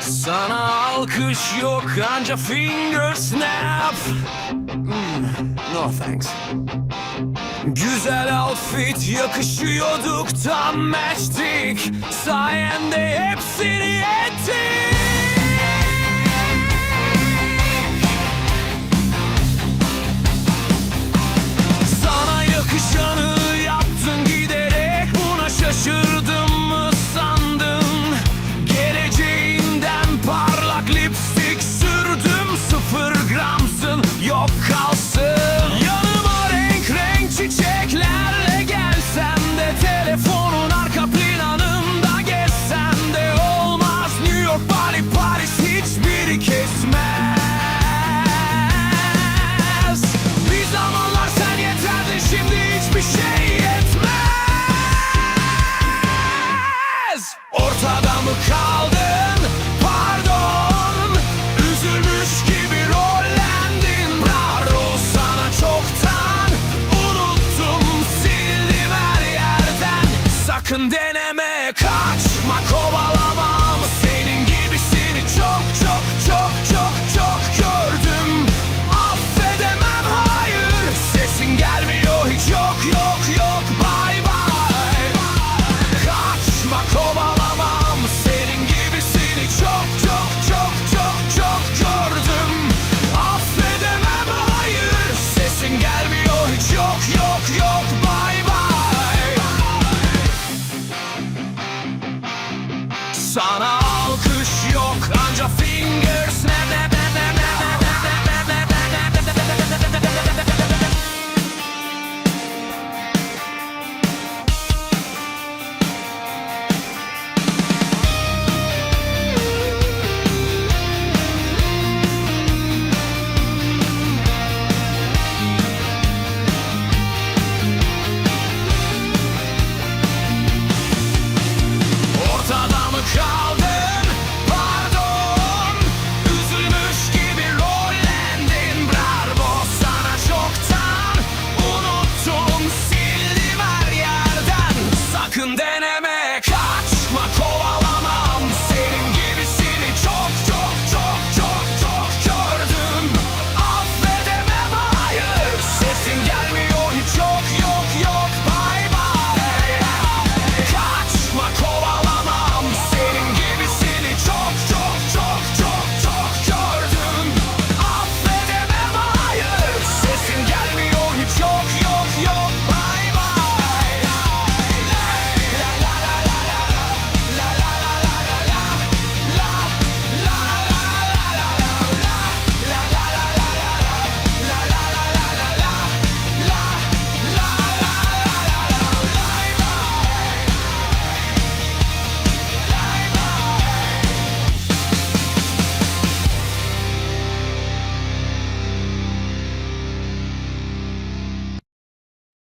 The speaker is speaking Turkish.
Sana alkış yok anca finger snap. Mm, No thanks. Güzel outfit yakışıyorduk tam matchtik. Sayende hepsini hiçbir şey yetmez. Ortada mı kaldın? Pardon. Üzülmüş gibi rollendin. Bravo sana çoktan. Unuttum sildim her yerden. Sakın deneme. Kaçma kovala.